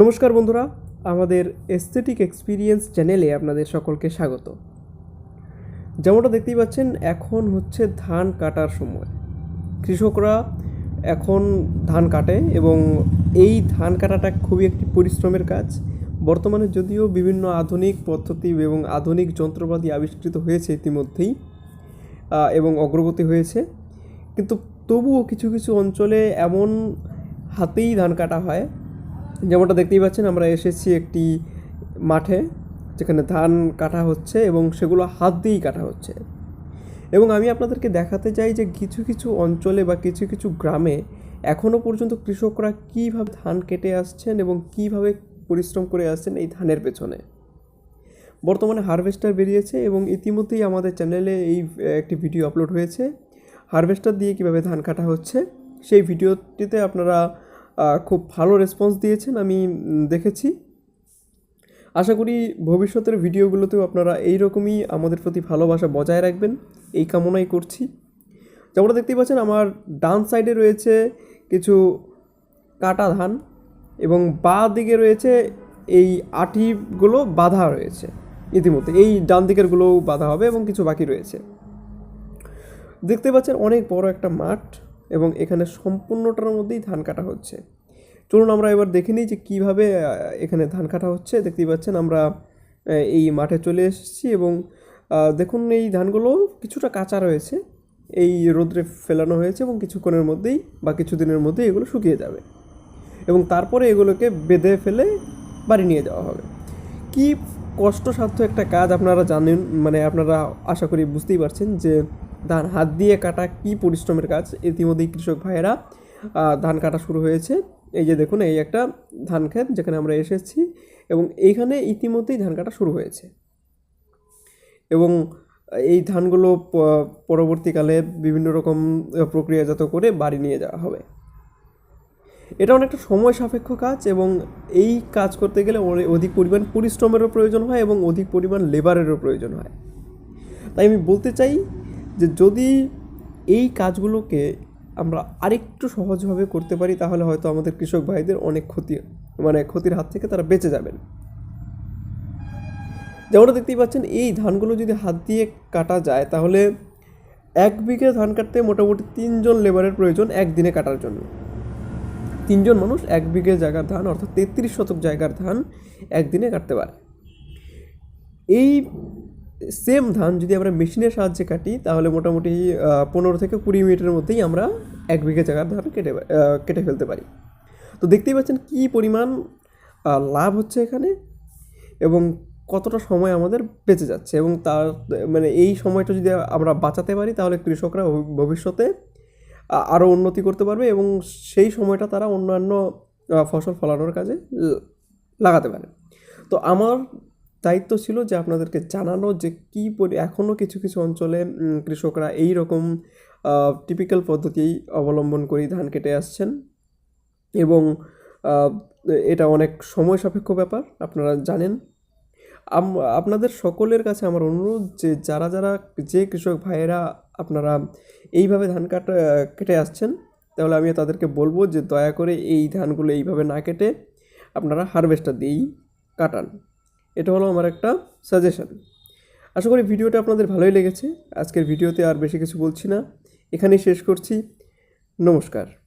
নমস্কার বন্ধুরা, আমাদের এস্থেটিক এক্সপিরিয়েন্স চ্যানেলে আপনাদের সকলকে স্বাগত। যেমনটা দেখতেই পাচ্ছেন, এখন হচ্ছে ধান কাটার সময়। কৃষকরা এখন ধান কাটে এবং এই ধান কাটাটা খুবই একটি পরিশ্রমের কাজ। বর্তমানে যদিও বিভিন্ন আধুনিক পদ্ধতি এবং আধুনিক যন্ত্রপাতি আবিষ্কৃত হয়েছে ইতিমধ্যেই এবং অগ্রগতি হয়েছে। কিন্তু তবুও কিছু কিছু অঞ্চলে এমন হাতেই ধান কাটা হয় যেমনটা দেখতেই পাচ্ছেন, আমরা এসেছি একটি মাঠে যেখানে ধান কাটা হচ্ছে এবং সেগুলো হাত দিয়েই কাটা হচ্ছে। এবং আমি আপনাদেরকে দেখাতে চাই যে কিছু কিছু অঞ্চলে বা কিছু কিছু গ্রামে এখনও পর্যন্ত কৃষকরা কীভাবে ধান কেটে আসছেন এবং কীভাবে পরিশ্রম করে আসছেন এই ধানের পেছনে। বর্তমানে হারভেস্টার বেরিয়েছে এবং ইতিমধ্যেই আমাদের চ্যানেলে এই, একটি ভিডিও আপলোড হয়েছে। হারভেস্টার দিয়ে কীভাবে ধান কাটা হচ্ছে, সেই ভিডিওটিতে আপনারা খুব ভালো রেসপন্স দিয়েছেন, আমি দেখেছি। আশা করি ভবিষ্যতের ভিডিওগুলোতেও আপনারা এই রকমই আমাদের প্রতি ভালোবাসা বজায় রাখবেন। এই কামনাই করছি। যেমনটা দেখতেই পাচ্ছেন, আমার ডান সাইডে রয়েছে কিছু কাটা ধান এবং বা দিকে রয়েছে এই আটিগুলো বাঁধা রয়েছে ইতিমধ্যে। এই ডান দিকেরগুলোও বাঁধা হবে এবং কিছু বাকি রয়েছে। দেখতে পাচ্ছেন, অনেক বড় একটা মাঠ। এবং এখানে সম্পূর্ণটার মধ্যেই ধান কাটা হচ্ছে। চলুন আমরা এবার দেখে নিই যে কীভাবে এখানে ধান কাটা হচ্ছে। দেখতেই পাচ্ছেন আমরা এই মাঠে চলে এসেছি এবং দেখুন এই ধানগুলো কিছুটা কাঁচা রয়েছে। এই রোদ্রে ফেলানো হয়েছে এবং কিছুক্ষণের মধ্যেই বা কিছুদিনের মধ্যেই এগুলো শুকিয়ে যাবে এবং তারপরে এগুলোকে বেঁধে ফেলে বাড়ি নিয়ে যাওয়া হবে। কি কষ্টসাধ্য একটা কাজ আপনারা জানেন মানে আপনারা আশা করি বুঝতেই পারছেন যে ধান হাত দিয়ে কাটা কি পরিশ্রমের কাজ? ইতিমধ্যেই কৃষক ভাইয়েরা ধান কাটা শুরু হয়েছে। এই যে দেখুন, এই একটা ধান ক্ষেত যেখানে আমরা এসেছি এবং এইখানে ইতিমধ্যেই ধান কাটা শুরু হয়েছে। এবং এই ধানগুলো পরবর্তীকালে বিভিন্ন রকম প্রক্রিয়াজাত করে বাড়ি নিয়ে যাওয়া হবে। এটা অনেকটা সময় সাপেক্ষ কাজ এবং এই কাজ করতে গেলে অধিক পরিমাণ পরিশ্রমেরও প্রয়োজন হয় এবং অধিক পরিমাণ লেবারেরও প্রয়োজন হয়। তাই আমি বলতে চাই যে যদি এই কাজগুলোকে আমরা আরেকটু সহজভাবে করতে পারি, তাহলে হয়তো আমাদের কৃষক ভাইদের অনেক ক্ষতি মানে ক্ষতির হাত থেকে তারা বেঁচে যাবেন। যেমনটা দেখতেই পাচ্ছেন, এই ধানগুলো যদি হাত দিয়ে কাটা যায়, তাহলে এক বিঘে ধান কাটতে মোটামুটি তিনজন লেবারের প্রয়োজন একদিনে কাটার জন্য। তিনজন মানুষ এক বিঘে জায়গার ধান, অর্থাৎ তেত্রিশ শতক জায়গার ধান একদিনে কাটতে পারে। এই সেম ধান যদি আমরা মেশিনের সাহায্যে কাটি, তাহলে মোটামুটি পনেরো থেকে কুড়ি মিনিটের মধ্যেই আমরা এক বিঘে জায়গার ধান কেটে কেটে ফেলতে পারি। তো দেখতেই পাচ্ছেন কী পরিমাণ লাভ হচ্ছে এখানে এবং কতটা সময় আমাদের বেঁচে যাচ্ছে এবং তার মানে এই সময়টা যদি আমরা বাঁচাতে পারি, তাহলে কৃষকরা ভবিষ্যতে আরও উন্নতি করতে পারবে এবং সেই সময়টা তারা অন্যান্য ফসল ফলানোর কাজে লাগাতে পারে। তো আমার দায়িত্ব ছিল যে আপনাদেরকে জানানো যে কী এখনও কিছু কিছু অঞ্চলে কৃষকরা এই রকম টিপিক্যাল পদ্ধতি অবলম্বন করেই ধান কেটে আসছেন। এবং এটা অনেক সময় সাপেক্ষ ব্যাপার, আপনারা জানেন। আপনাদের সকলের কাছে আমার অনুরোধ যে যারা যারা যে কৃষক ভাইয়েরা আপনারা এইভাবে ধান কাটা কেটে আসছেন, তাহলে আমি তাদেরকে বলব যে দয়া করে এই ধানগুলো এইভাবে না কেটে আপনারা হারভেস্টার দিয়েই কাটান। এটা হলো আমার একটা সাজেশান আশা করি ভিডিওটা আপনাদের ভালোই লেগেছে। আজকের ভিডিওতে আর বেশি কিছু বলছি না। এখানেই শেষ করছি। নমস্কার।